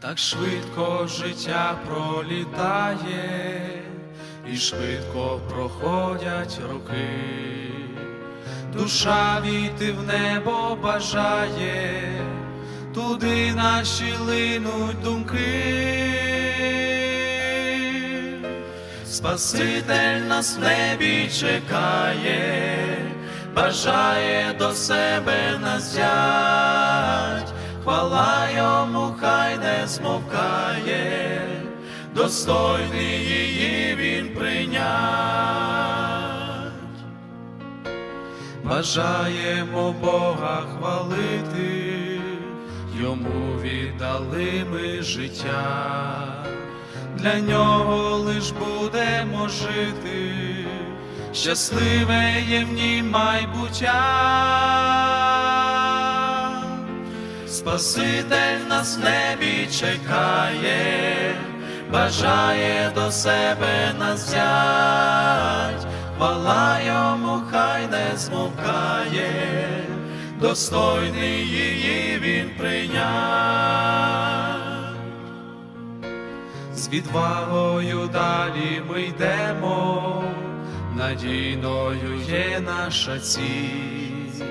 Так швидко життя пролітає, і швидко проходять роки, душа війти в небо бажає, туди наші линуть думки. Спаситель нас в небі чекає, бажає до себе нас взять, хвала йому змовкає, достойний її він прийнять. Бажаємо Бога хвалити, йому віддали ми життя, для нього лиш будемо жити, щасливе є в ній майбуття. Спаситель нас в небі чекає, бажає до себе нас взять, хвала йому хай не змовкає, достойний її він прийнять. З відвагою далі ми йдемо, надійною є наша ціль,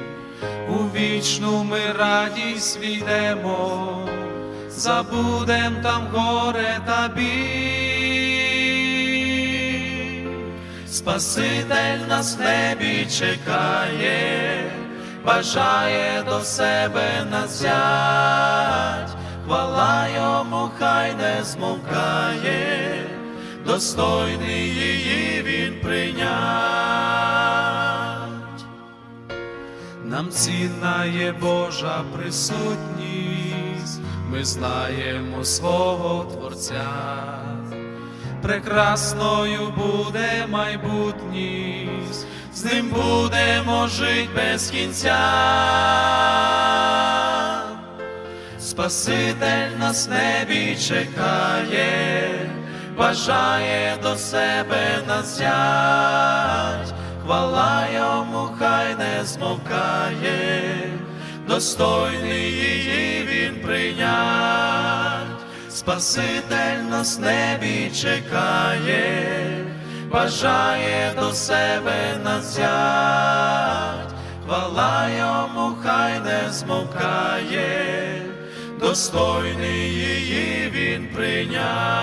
у вічну ми радість війдемо, забудем там горе та біль. Спаситель нас в небі чекає, бажає до себе нас взять, хвала йому хай не змовкає, достойний її він прийнять. Нам цінна є Божа присутність, ми знаємо свого Творця, прекрасною буде майбутність, з ним будемо жить без кінця. Спаситель нас небі чекає, бажає до себе нас взять, хвала йому хай не змовкає, достойний її він прийнять. Спаситель нас небі чекає, бажає до себе нас взять, хвала йому хай не змовкає, достойний її він прийняв.